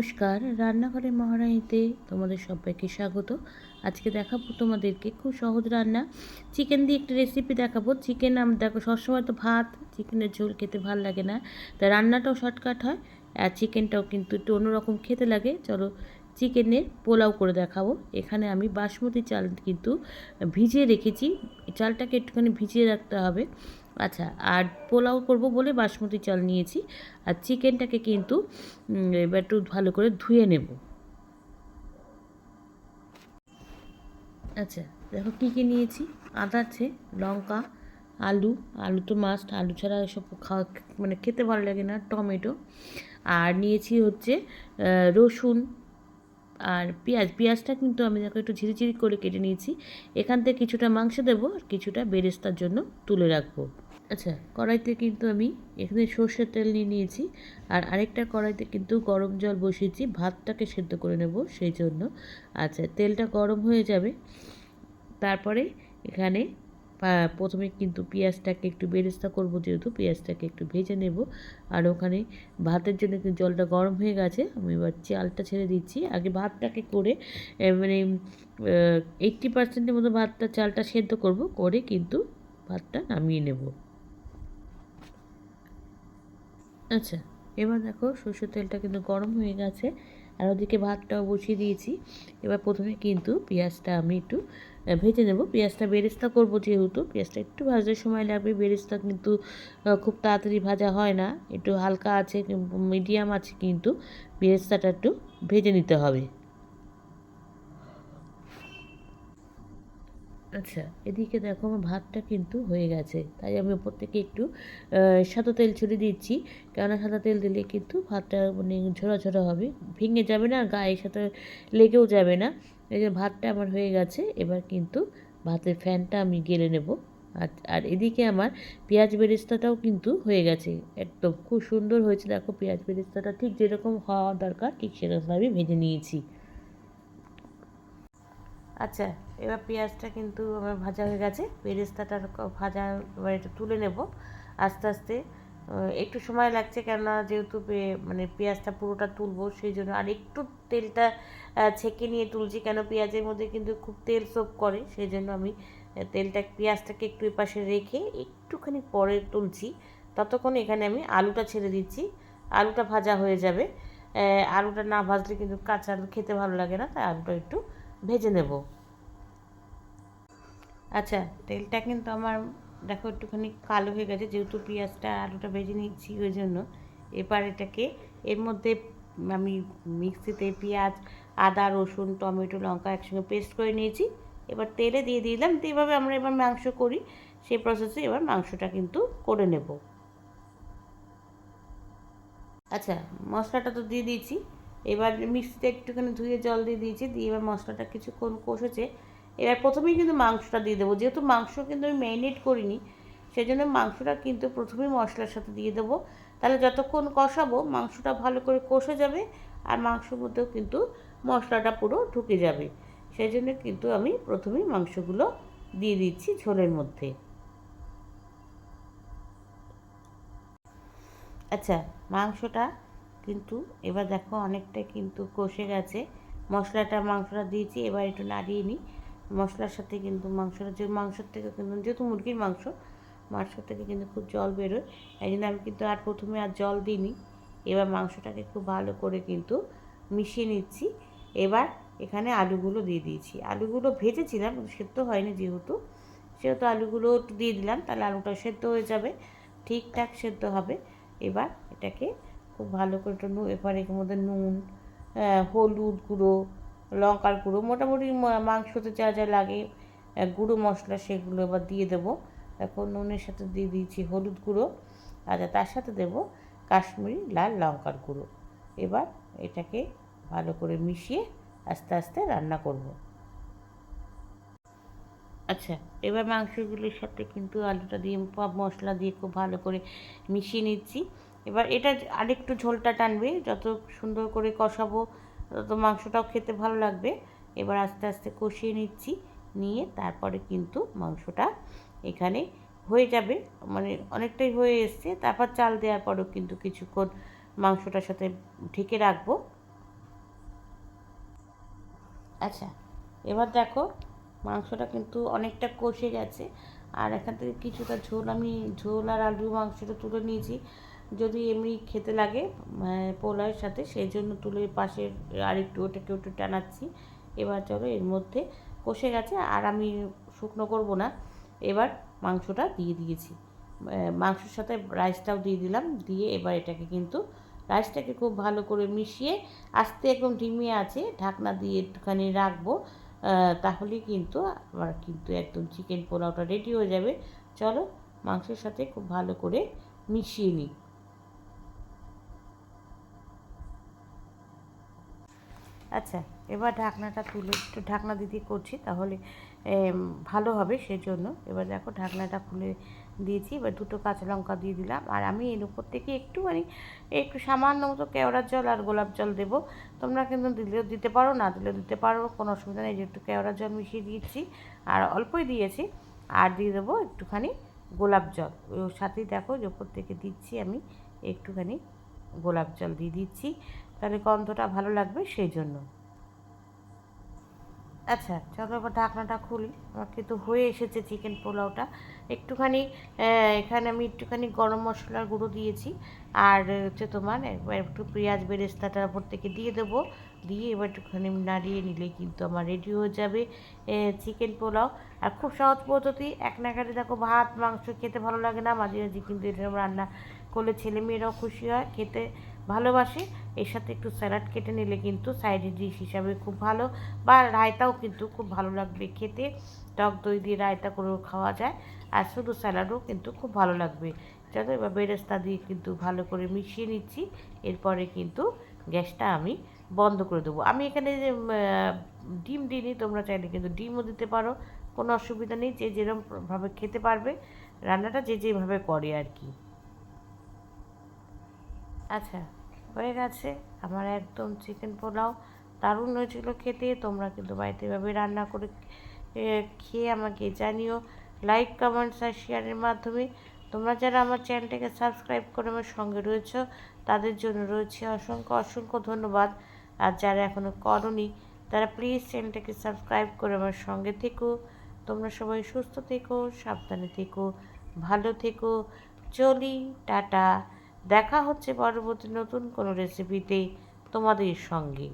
নমস্কার রান্নাঘরের মহারানিতে তোমাদের সবাইকে স্বাগত। আজকে দেখাবো তোমাদেরকে খুব সহজ রান্না। চিকেন দিয়ে একটা রেসিপি দেখাবো। চিকেন আমি দেখো, সবসময় তো ভাত, চিকেনের ঝোল খেতে ভালো লাগে না। তা রান্নাটাও শর্টকাট হয়, আর চিকেনটাও কিন্তু একটু অন্যরকম খেতে লাগে। চলো চিকেনের পোলাও করে দেখাবো। এখানে আমি বাসমতি চাল কিন্তু ভিজিয়ে রেখেছি। চালটাকে একটুখানি ভিজিয়ে রাখতে হবে। আচ্ছা আর পোলাও করব বলে বাসমতি চাল নিয়েছি। আর চিকেনটাকে কিন্তু এবার একটু ভালো করে ধুয়ে নেব। আচ্ছা দেখো কী কী নিয়েছি? আদা আছে, লঙ্কা, আলু। আলু তো মাস্ট আলু ছাড়া এসব খাওয়া মানে খেতে ভালো লাগে না, টমেটো। আর নিয়েছি হচ্ছে রসুন। আর পেঁয়াজ, পেঁয়াজটা কিন্তু আমি দেখো একটু ঝিরিঝিরি করে কেটে নিয়েছি। এখান থেকে কিছুটা মাংস দেবো আর কিছুটা বেরেস্তার জন্য তুলে রাখব। আচ্ছা কড়াইতে কিন্তু আমি এখানে সর্ষের তেল নিয়ে নিয়েছি আর আরেকটা কড়াইতে কিন্তু গরম জল বসিয়েছি, ভাতটাকে সেদ্ধ করে নেব সেই জন্য। আচ্ছা তেলটা গরম হয়ে যাবে। তারপরে এখানে প্রথমে কিন্তু পেঁয়াজটাকে একটু বেরেস্তা করব, যেহেতু পেঁয়াজটাকে একটু ভেজে নেব। আর ওখানে ভাতের জন্য কিন্তু জলটা গরম হয়ে গেছে, আমি এবার চালটা ছেড়ে দিচ্ছি। আগে ভাতটাকে করে মানে এইট্টি পার্সেন্টের মতো ভাতটা, চালটা সেদ্ধ করব, করে কিন্তু ভাতটা নামিয়ে নেব। আচ্ছা এবার দেখো সরষের তেলটা কিন্তু গরম হয়ে গেছে। আর ওদিকে ভাতটাও বসিয়ে দিয়েছি। এবার প্রথমে কিন্তু পেঁয়াজটা আমি একটু ভেজে নেব। পেঁয়াজটা বেরেস্তা করব যেহেতু। পেঁয়াজটা একটু ভাজার সময় লাগবে। বেরেস্তা কিন্তু খুব তাড়াতাড়ি ভাজা হয় না। একটু হালকা আছে মিডিয়াম আছে কিন্তু। বেরেস্তাটা একটু ভেজে নিতে হবে। আচ্ছা এদিকে দেখো আমার ভাতটা কিন্তু হয়ে গেছে। তাই আমি ওপর থেকে একটু সাদা তেল ছড়িয়ে দিচ্ছি। কেননা সাদা তেল দিলে কিন্তু ভাতটা মানে ঝোড়া ঝোড়া হবে। ভেঙে যাবে না গায়ের সাথে লেগেও যাবে না। এই যে ভাতটা আমার হয়ে গেছে, এবার কিন্তু ভাতের ফ্যানটা আমি গেলে নেব। আর আর এদিকে আমার পেঁয়াজ বেরেস্তাটাও কিন্তু হয়ে গেছে। একদম খুব সুন্দর হয়েছে। দেখো পেঁয়াজ বেরেস্তাটা ঠিক যেরকম হওয়া দরকার, ঠিক সেরকমভাবে ভেজে নিয়েছি। আচ্ছা এবার পেঁয়াজটা কিন্তু আমার ভাজা হয়ে গেছে। বেরেস্তাটা ভাজা, এবার একটু তুলে নেব। আস্তে আস্তে একটু সময় লাগছে কেননা যেহেতু মানে পেঁয়াজটা পুরোটা তুলবো, সেই জন্য আর একটু তেলটা ছেঁকে নিয়ে তুলছি কেন পেঁয়াজের মধ্যে কিন্তু খুব তেল সোপ করে, সেই জন্য আমি তেলটা, পেঁয়াজটাকে একটু এপাশে রেখে একটুখানি পরে তুলছি। ততক্ষণ এখানে আমি আলুটা ছেড়ে দিচ্ছি। আলুটা ভাজা হয়ে যাবে। আলুটা না ভাজলে কিন্তু কাঁচা আলু খেতে ভালো লাগে না, তাই আলুটা একটু ভেজে নেব। আচ্ছা তেলটা কিন্তু আমার, দেখো একটুখানি কালো হয়ে গেছে, যেহেতু পেঁয়াজটা আলুটা ভেজে নিচ্ছি ওই জন্য। এবার এটাকে, এর মধ্যে আমি মিক্সিতে পেঁয়াজ, আদা, রসুন, টমেটো, লঙ্কা একসঙ্গে পেস্ট করে নিয়েছি। এবার তেলে দিয়ে দিলাম, তো এইভাবে আমরা এবার মাংস করি। সেই প্রসেসে এবার মাংসটা কিন্তু করে নেব। আচ্ছা মশলাটা তো দিয়ে দিয়েছি। এবার মিক্সিতে একটুখানি ধুয়ে জল দিয়ে দিয়েছি, দিয়ে এবার মশলাটা কিছুক্ষণ কষেছে। এবার প্রথমেই কিন্তু মাংসটা দিয়ে দেবো। যেহেতু মাংস কিন্তু আমি ম্যারিনেট করিনি সেই জন্য মাংসটা কিন্তু প্রথমেই মশলার সাথে দিয়ে দেবো। তাহলে যতক্ষণ কষাবো, মাংসটা ভালো করে কষে যাবে আর মাংসর মধ্যেও কিন্তু মশলাটা পুরো ঢুকে যাবে। সেই জন্য কিন্তু আমি প্রথমেই মাংসগুলো দিয়ে দিচ্ছি ঝোলের মধ্যে। আচ্ছা মাংসটা কিন্তু এবার দেখো অনেকটা কিন্তু কষে গেছে। মশলাটা, মাংসটা দিয়েছি, এবার একটু নাড়িয়ে নিই। মশলার সাথে কিন্তু মাংসটা, যে মাংসর থেকে কিন্তু, যেহেতু মুরগির মাংস মাংস থেকে কিন্তু খুব জল বেরোয়। এই জন্য আমি কিন্তু আর প্রথমে আর জল দিইনি। এবার মাংসটাকে খুব ভালো করে কিন্তু মিশিয়ে নিচ্ছি। এবার এখানে আলুগুলো দিয়ে দিয়েছি। আলুগুলো ভেজেছিলাম সেদ্ধ হয়নি যেহেতু। সেহেতু আলুগুলো একটু দিয়ে দিলাম, তাহলে আলুটা সেদ্ধ হয়ে যাবে। ঠিকঠাক সেদ্ধ হবে। এবার এটাকে খুব ভালো করে একটু এবার এর মধ্যে নুন হলুদ গুঁড়ো লঙ্কার গুঁড়ো। মোটামুটি মাংসতে যা যা লাগে গুঁড়ো মশলা সেগুলো এবার দিয়ে দেবো। এখন নুনের সাথে দিয়ে দিয়েছি হলুদ গুঁড়ো আচ্ছা তার সাথে দেব কাশ্মীরি লাল লঙ্কার গুঁড়ো। এবার এটাকে ভালো করে মিশিয়ে আস্তে আস্তে রান্না করব। আচ্ছা এবার মাংসগুলির সাথে কিন্তু আলুটা দিয়ে মশলা দিয়ে খুব ভালো করে মিশিয়ে নিচ্ছি। এবার এটা আরেকটু ঝোলটা টানবে, যত সুন্দর করে কষাবো তো মাংসটাও খেতে ভালো লাগবে। এবার আস্তে আস্তে কষিয়ে নিচ্ছি। নিয়ে তারপরে কিন্তু মাংসটা এখানে হয়ে যাবে। মানে অনেকটাই হয়ে এসছে। তারপর চাল দেওয়ার পরেও কিন্তু কিছুক্ষণ মাংসটার সাথে ঢেকে রাখব। আচ্ছা এবার দেখো মাংসটা কিন্তু অনেকটা কষে গেছে। আর এখান থেকে কিছুটা ঝোল, আমি ঝোল আর আলু মাংসটা তুলে নিয়েছি। যদি এমনি খেতে লাগে আহ, পোলাওয়ের সাথে সেই জন্য তুলে পাশে আর একটু ওটাকে একটু টানাচ্ছি। এবার চলো এর মধ্যে কষে গেছে আর আমি শুকনো করব না। এবার মাংসটা দিয়ে দিয়েছি। মাংসের সাথে রাইসটাও দিয়ে দিলাম দিয়ে এবার এটাকে কিন্তু রাইসটাকে খুব ভালো করে মিশিয়ে আস্তে একদম ডিমিয়ে আছে ঢাকনা দিয়ে একটুখানি রাখব আহ, তাহলেই কিন্তু আমার কিন্তু একদম চিকেন পোলাওটা রেডি হয়ে যাবে। চলো মাংসের সাথে খুব ভালো করে মিশিয়ে নিই। আচ্ছা এবার ঢাকনাটা তুলে একটু ঢাকনা দিতে করছি, তাহলে ভালো হবে সেজন্য। এবার দেখো ঢাকনাটা খুলে দিয়েছি, এবার দুটো কাঁচা লঙ্কা দিয়ে দিলাম। আর আমি এর উপর থেকে একটুখানি, একটু সামান্য মতো কেওড়ার জল আর গোলাপ জল দেবো। তোমরা কিন্তু দিলেও দিতে পারো, না দিলেও দিতে পারো, কোনো অসুবিধা নেই। যে একটু কেওড়ার জল মিশিয়ে দিয়েছি, আর অল্পই দিয়েছি, আর দিয়ে দেবো একটুখানি গোলাপ জল। ওর সাথেই দেখো যে উপর থেকে দিচ্ছি আমি একটুখানি গোলাপ জল দিয়ে দিচ্ছি। তাহলে গন্ধটা ভালো লাগবে সেই জন্য আচ্ছা চলো এবার ঢাকনাটা খুলি। আমার কিন্তু হয়ে এসেছে চিকেন পোলাওটা। একটুখানি এখানে আমি একটুখানি গরম মশলার গুঁড়ো দিয়েছি। আর হচ্ছে তোমার একটু পেঁয়াজ বেরেস্তাটার উপর থেকে দিয়ে দেবো। দিয়ে এবার একটুখানি নাড়িয়ে নিলে কিন্তু আমার রেডি হয়ে যাবে চিকেন পোলাও। আর খুব সহজ পদ্ধতি, এক নাগারে দেখো ভাত, মাংস খেতে ভালো লাগে না। মাঝে মাঝে কিন্তু এরকম রান্না করলে ছেলে মেয়েরাও খুশি হয়, খেতে ভালোবাসে, এর সাথে একটু স্যালাড কেটে নিলে কিন্তু সাইড ডিশ হিসাবে খুব ভালো বা রায়তাও কিন্তু খুব ভালো লাগবে খেতে। টক দই দিয়ে রায়তা করেও খাওয়া যায় আর শুধু স্যালাডও কিন্তু খুব ভালো লাগবে। চলো এবার বেরেস্তা দিয়ে কিন্তু ভালো করে মিশিয়ে নিচ্ছি, এরপরে কিন্তু গ্যাসটা আমি বন্ধ করে দেবো। আমি এখানে যে ডিম দিইনি, তোমরা চাইলে কিন্তু ডিমও দিতে পারো, কোনো অসুবিধা নেই, যে যেরকমভাবে খেতে পারবে, রান্নাটা যে যেভাবে করে আর কি। আচ্ছা। হয়ে গেছে। আমার একদম চিকেন পোলাও দারুণ হয়েছিল খেতে। তোমরা কিন্তু বাড়িতে এভাবে রান্না করে খেয়ে আমাকে জানিও। লাইক কমেন্টস আর শেয়ারের মাধ্যমে তোমরা যারা আমার চ্যানেলটাকে সাবস্ক্রাইব করে আমার সঙ্গে রয়েছ, তাদের জন্য রয়েছে অসংখ্য অসংখ্য ধন্যবাদ। আর যারা এখনও করনি, তারা প্লিজ চ্যানেলটাকে সাবস্ক্রাইব করে আমার সঙ্গে থেকো। তোমরা সবাই সুস্থ থেকো, সাবধানে থেকো, ভালো থেকো। চলি, টাটা। দেখা হচ্ছে পরবর্তী নতুন কোনো রেসিপিতে তোমাদের সঙ্গে।